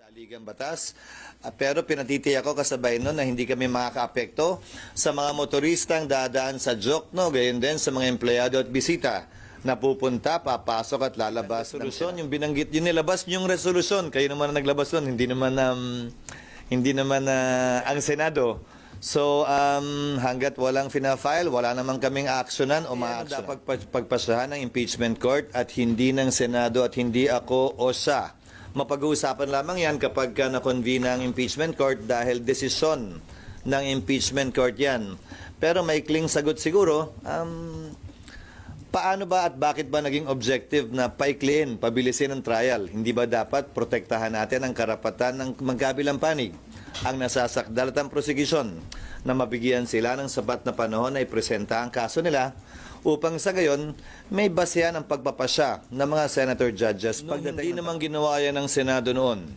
sa Ligang Batas. Ah, pero pinatitiyak ko kasabay nun na hindi kami makakaapekto sa mga motoristang dadaan sa Jokno, gayon din sa mga empleyado at bisita na pupunta, papasok at lalabas. Resolusyon, yung binanggit, yung nilabas yung resolusyon. Kayo naman ang naglabas nun, hindi naman um, hindi naman ah, ang Senado. So, um, hanggat walang fina-file, wala naman kaming actionan o ma-action. Dapat pag- pagpasahan ng impeachment court at hindi ng Senado at hindi ako o siya. Mapag-uusapan lamang yan kapag ka na-convene ang impeachment court dahil desisyon ng impeachment court yan. Pero may kling sagot siguro, um, Paano ba at bakit ba naging objective na paikliin, pabilisin ang trial? Hindi ba dapat protektahan natin ang karapatan ng magkabilang panig? Ang nasasakdal at ang prosecution na mabigyan sila ng sapat na panahon na ipresenta ang kaso nila upang sa gayon may basehan ang pagpapasya ng mga senator judges. Pag hindi naman ginawa yan ng Senado noon,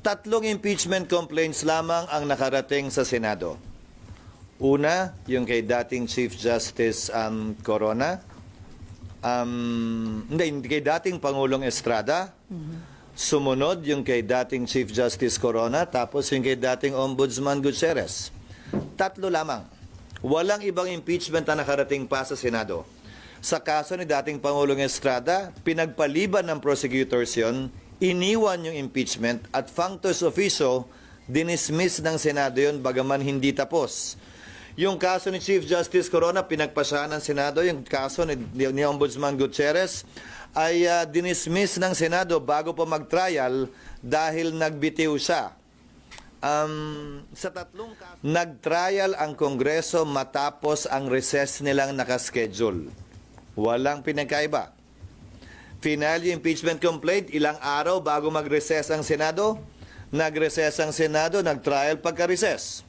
tatlong impeachment complaints lamang ang nakarating sa Senado. Una, yung kay dating Chief Justice um, Corona. Um, hindi, hindi kay dating Pangulong Estrada. Sumunod yung kay dating Chief Justice Corona, tapos yung kay dating Ombudsman Gutierrez. Tatlo lamang. Walang ibang impeachment na nakarating pa sa Senado. Sa kaso ni dating Pangulong Estrada, pinagpaliban ng prosecutors yon, iniwan yung impeachment at functus officio, dinismiss ng Senado yon bagaman hindi tapos. Yung kaso ni Chief Justice Corona, pinagpasahan ng Senado. Yung kaso ni, ni Ombudsman Gutierrez ay ah, dinismiss ng Senado bago pa mag-trial dahil nagbitiw siya. Um, sa tatlong nag-trial ang Kongreso matapos ang recess nilang nakaschedule. Walang pinagkaiba. Final yung impeachment complaint, ilang araw bago mag-recess ang Senado. Nag-recess ang Senado, nag-trial pagka-recess.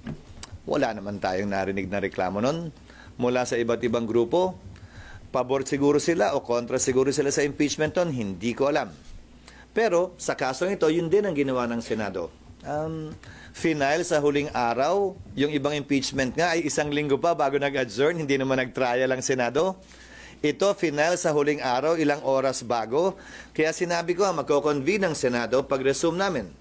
Wala naman tayong narinig na reklamo nun mula sa iba't ibang grupo. Pabor siguro sila o kontra siguro sila sa impeachment nun, hindi ko alam. Pero sa kasong ito, yun din ang ginawa ng Senado. Um, final sa huling araw, yung ibang impeachment nga ay isang linggo pa bago nag-adjourn, hindi naman nag-trial ang Senado. Ito, final sa huling araw, ilang oras bago. Kaya sinabi ko, magko-convene ang Senado pag-resume namin.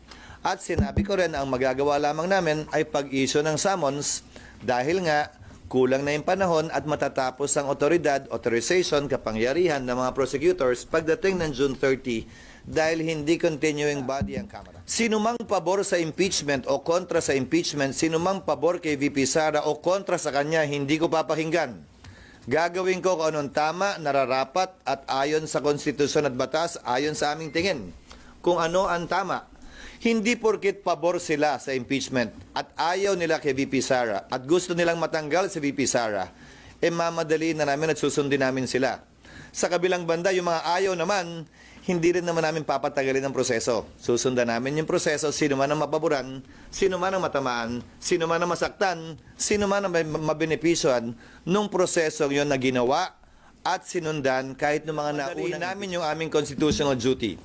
At sinabi ko rin, ang magagawa lamang namin ay pag-issue ng summons dahil nga kulang na yung panahon at matatapos ang otoridad, authorization, kapangyarihan ng mga prosecutors pagdating ng June 30 dahil hindi continuing body ang Kamara. Sinumang pabor sa impeachment o kontra sa impeachment, sinumang pabor kay VP Sara o kontra sa kanya, hindi ko papakinggan. Gagawin ko kung anong tama, nararapat at ayon sa konstitusyon at batas, ayon sa aming tingin. Kung ano ang tama. Hindi porkit pabor sila sa impeachment at ayaw nila kay VP Sara at gusto nilang matanggal si VP Sara, eh mamadali na namin at susundin namin sila. Sa kabilang banda, yung mga ayaw naman, hindi rin naman namin papatagalin ang proseso. Susundan namin yung proseso, sino man ang mapaboran, sino man ang matamaan, sino man ang masaktan, sino man ang may mabenepisyohan nung proseso yon na ginawa at sinundan kahit ng mga nauna namin yung aming constitutional duty.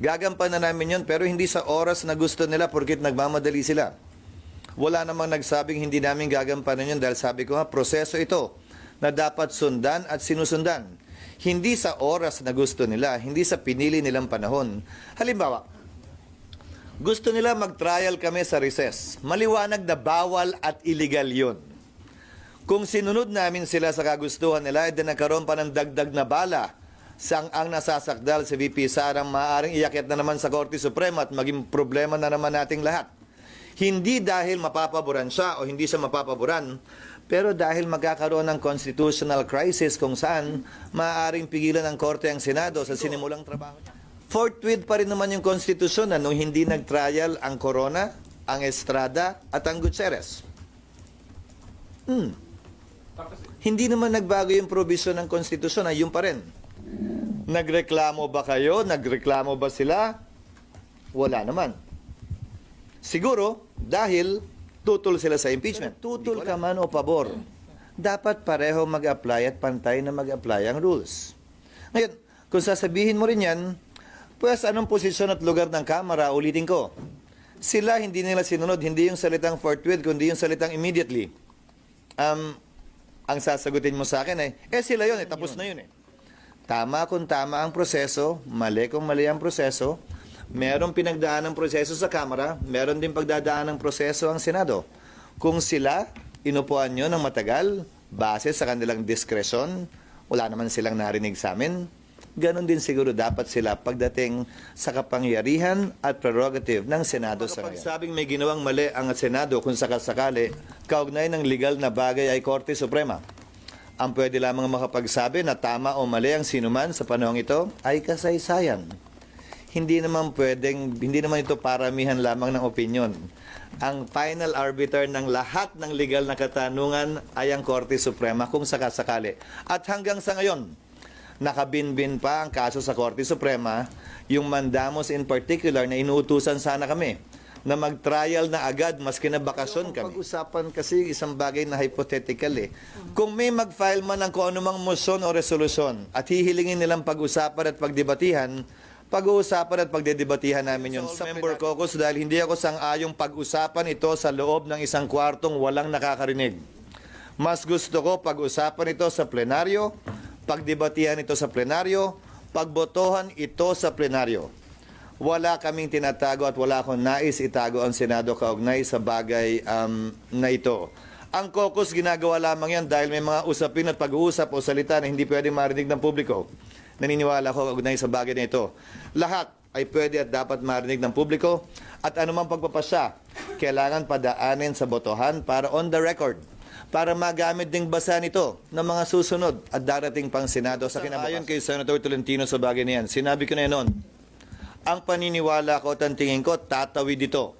Gagampan na namin yun, pero hindi sa oras na gusto nila porkit nagmamadali sila. Wala namang nagsabing hindi namin gagampanan yun dahil sabi ko nga, proseso ito na dapat sundan at sinusundan. Hindi sa oras na gusto nila, hindi sa pinili nilang panahon. Halimbawa, gusto nila mag-trial kami sa recess. Maliwanag na bawal at illegal yun. Kung sinunod namin sila sa kagustuhan nila, edi nagkaroon pa ng dagdag na bala sang ang nasasakdal si VP Sarang maaaring iyakyat na naman sa Korte Suprema at maging problema na naman nating lahat. Hindi dahil mapapaboran siya o hindi siya mapapaboran, pero dahil magkakaroon ng constitutional crisis kung saan maaaring pigilan ng Korte ang Senado sa sinimulang trabaho niya. Forthwith pa rin naman yung konstitusyon na nung hindi nag-trial ang Corona, ang Estrada at ang Gutierrez. Hmm. Hindi naman nagbago yung provision ng konstitusyon, ay yun pa rin. Nagreklamo ba kayo? Nagreklamo ba sila? Wala naman. Siguro, dahil tutol sila sa impeachment. Tutol ka man o pabor. Dapat pareho mag-apply at pantay na mag-apply ang rules. Ngayon, kung sasabihin mo rin yan, pues anong posisyon at lugar ng Kamara, ulitin ko. Sila hindi nila sinunod, hindi yung salitang forthwith, kundi yung salitang immediately. Um, ang sasagutin mo sa akin ay, eh sila yun, eh, tapos na yun eh. Tama kung tama ang proseso, mali kung mali ang proseso, Merong pinagdaan ng proseso sa Kamara, meron din pagdadaan ng proseso ang Senado. Kung sila, inupuan nyo ng matagal, base sa kanilang diskresyon, wala naman silang narinig sa amin, ganon din siguro dapat sila pagdating sa kapangyarihan at prerogative ng Senado sa ngayon. sabing may ginawang mali ang Senado kung sakasakali, kaugnay ng legal na bagay ay Korte Suprema. Ang pwede lamang makapagsabi na tama o mali ang sinuman sa panahong ito ay kasaysayan hindi naman pwedeng, hindi naman ito paramihan lamang ng opinion. Ang final arbiter ng lahat ng legal na katanungan ay ang Korte Suprema kung sakasakali. At hanggang sa ngayon, nakabinbin pa ang kaso sa Korte Suprema, yung mandamos in particular na inuutusan sana kami na mag-trial na agad maski na bakasyon kami. Pag-usapan kasi isang bagay na hypothetical eh. Kung may mag-file man ng kung anumang motion o resolusyon at hihilingin nilang pag-usapan at pagdebatihan, pag-uusapan at pagdedebatihan namin yun sa member caucus dahil hindi ako sang-ayong pag-usapan ito sa loob ng isang kwartong walang nakakarinig. Mas gusto ko pag-usapan ito sa plenaryo, pagdebatihan ito sa plenaryo, pagbotohan ito sa plenaryo. Wala kaming tinatago at wala akong nais itago ang Senado kaugnay sa bagay um, na ito. Ang caucus ginagawa lamang yan dahil may mga usapin at pag-uusap o salita na hindi pwedeng marinig ng publiko. Naniniwala ko kaugnay sa bagay na ito. Lahat ay pwede at dapat marinig ng publiko at anumang pagpapasya, kailangan padaanin sa botohan para on the record para magamit ding basa nito ng mga susunod at darating pang Senado sa kinabukasan. Ayon kay Senator Tolentino sa bagay na yan, sinabi ko na noon, ang paniniwala ko at ang tingin ko, tatawid dito.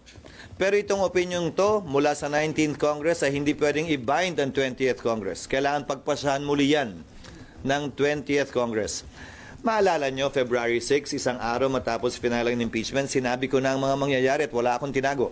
Pero itong opinion to, mula sa 19th Congress ay hindi pwedeng i-bind ang 20th Congress. Kailangan pagpasahan muli yan ng 20th Congress. Maalala nyo, February 6, isang araw matapos finalang ng impeachment, sinabi ko na ang mga mangyayari at wala akong tinago.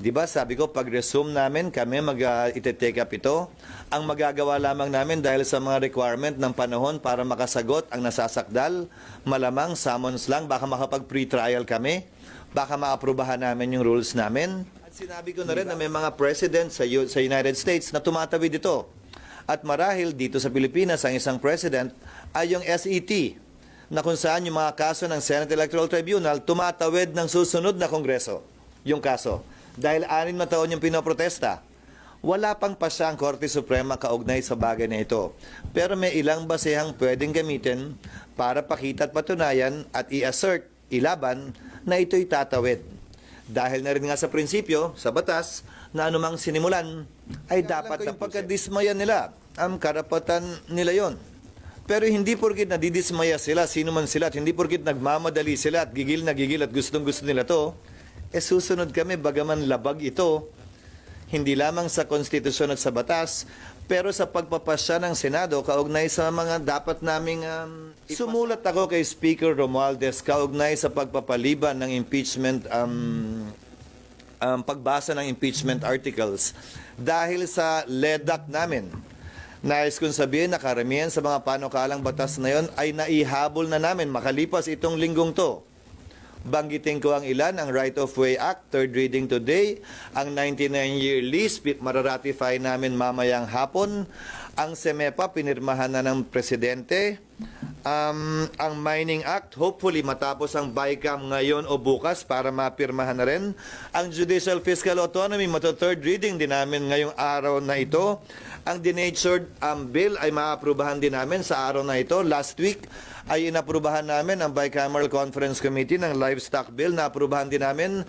Di ba sabi ko, pag resume namin, kami mag uh, ite-take up ito. Ang magagawa lamang namin dahil sa mga requirement ng panahon para makasagot ang nasasakdal, malamang summons lang, baka makapag pre-trial kami, baka maaprubahan namin yung rules namin. At sinabi ko na rin na may mga president sa, U- sa United States na tumatawid ito. At marahil dito sa Pilipinas, ang isang president ay yung SET na kung saan yung mga kaso ng Senate Electoral Tribunal tumatawid ng susunod na Kongreso. Yung kaso. Dahil anin na taon yung pinoprotesta. Wala pang pasya ang Korte Suprema kaugnay sa bagay na ito. Pero may ilang basehang pwedeng gamitin para pakita at patunayan at i-assert, ilaban na ito'y tatawid. Dahil na rin nga sa prinsipyo, sa batas, na anumang sinimulan ay dapat na pagkadismaya nila. Ang karapatan nila yon. Pero hindi porkit nadidismaya sila, sino man sila, at hindi porkit nagmamadali sila at gigil na gigil at gustong gusto nila to, eh susunod kami bagaman labag ito, hindi lamang sa konstitusyon at sa batas, pero sa pagpapasya ng Senado kaugnay sa mga dapat naming um, sumulat ako kay Speaker Romualdez kaugnay sa pagpapaliban ng impeachment um, um, pagbasa ng impeachment articles dahil sa ledak namin. Nais kong sabihin na karamihan sa mga panukalang batas na yon ay naihabol na namin makalipas itong linggong to. Banggitin ko ang ilan, ang Right of Way Act, third reading today, ang 99-year lease, mararatify namin mamayang hapon, ang SEMEPA, pinirmahan na ng Presidente, um, ang Mining Act, hopefully matapos ang BICAM ngayon o bukas para mapirmahan na rin, ang Judicial Fiscal Autonomy, mato third reading din namin ngayong araw na ito, ang denatured um, bill ay maaprubahan din namin sa araw na ito. Last week ay inaprubahan namin ang Bicameral Conference Committee ng Livestock Bill. Naaprubahan din namin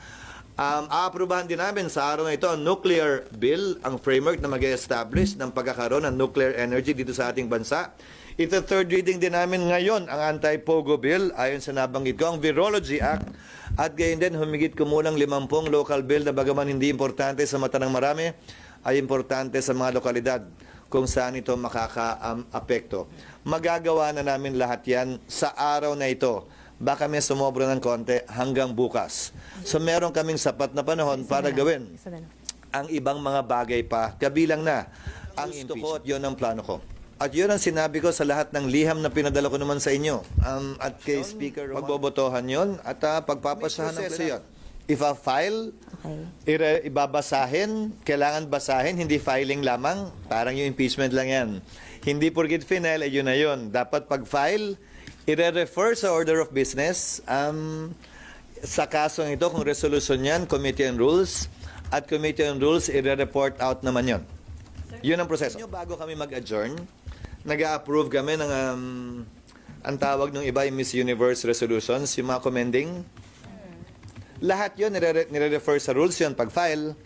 Um, aaprubahan din namin sa araw na ito ang nuclear bill, ang framework na mag establish ng pagkakaroon ng nuclear energy dito sa ating bansa. Ito third reading din namin ngayon ang anti-POGO bill ayon sa nabanggit ko, ang Virology Act at gayon din humigit kumulang 50 local bill na bagaman hindi importante sa mata ng marami ay importante sa mga lokalidad kung saan ito makaka-apekto. Magagawa na namin lahat yan sa araw na ito. Baka may sumobra ng konti hanggang bukas. So meron kaming sapat na panahon para gawin ang ibang mga bagay pa, kabilang na ang gusto ko at yun ang plano ko. At yun ang sinabi ko sa lahat ng liham na pinadala ko naman sa inyo. Um, at kay Speaker Roman. Pagbobotohan yun at uh, pagpapasahan ng plenar. If a file, Okay. ire, ibabasahin, kailangan basahin, hindi filing lamang. Parang yung impeachment lang yan. Hindi porkit final, eh, yun na yun. Dapat pag-file, ire-refer sa order of business, um, sa kasong ito, kung resolution yan, Committee on Rules, at Committee on Rules, i-report out naman yon. Yun ang proseso. Bago kami mag-adjourn, nag-approve kami ng, um, ang tawag ng iba yung Miss Universe resolutions, yung mga commending. Lahat yun, nire- nire-refer sa rules yun pag-file.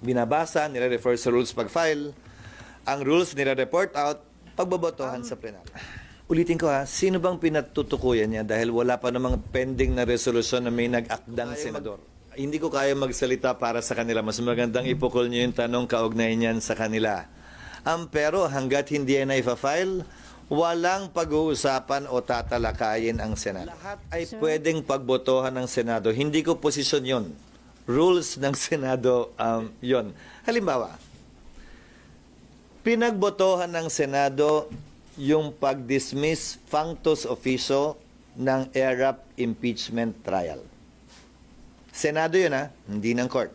Binabasa, nire-refer sa rules pag-file. Ang rules nire-report out, pagbobotohan sa plenaryo. Ulitin ko ha, sino bang pinatutukuyan niya dahil wala pa namang pending na resolusyon na may nag-akdang senador? Hindi ko kaya magsalita para sa kanila. Mas magandang ipukol niyo yung tanong kaugnay niyan sa kanila. Ang pero hanggat hindi yan na file walang pag-uusapan o tatalakayin ang Senado. Lahat ay pwedeng pagbotohan ng Senado. Hindi ko posisyon yon. Rules ng Senado um, yon. Halimbawa, pinagbotohan ng Senado yung pag-dismiss functus officio ng ERAP impeachment trial. Senado yun ha, hindi ng court.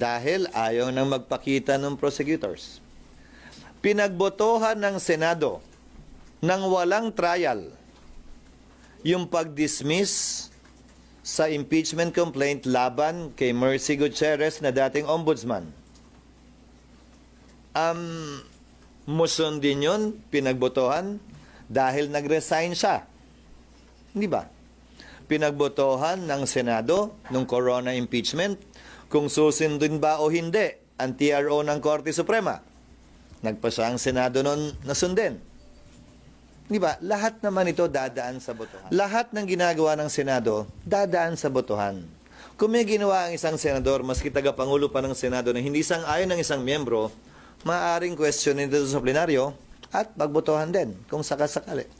Dahil ayaw nang magpakita ng prosecutors. Pinagbotohan ng Senado ng walang trial yung pag-dismiss sa impeachment complaint laban kay Mercy Gutierrez na dating ombudsman. Um, muson din yun, pinagbotohan, dahil nag-resign siya. Hindi ba? Pinagbotohan ng Senado nung corona impeachment kung susundin ba o hindi ang TRO ng Korte Suprema. Nagpasa ang Senado noon na sundin. Di ba? Lahat naman ito dadaan sa botohan. Lahat ng ginagawa ng Senado, dadaan sa botohan. Kung may ginawa ang isang senador, maski tagapangulo pa ng Senado na hindi sang ayon ng isang miyembro, maaaring questionin dito sa plenaryo at pagbotohan din kung sakasakali.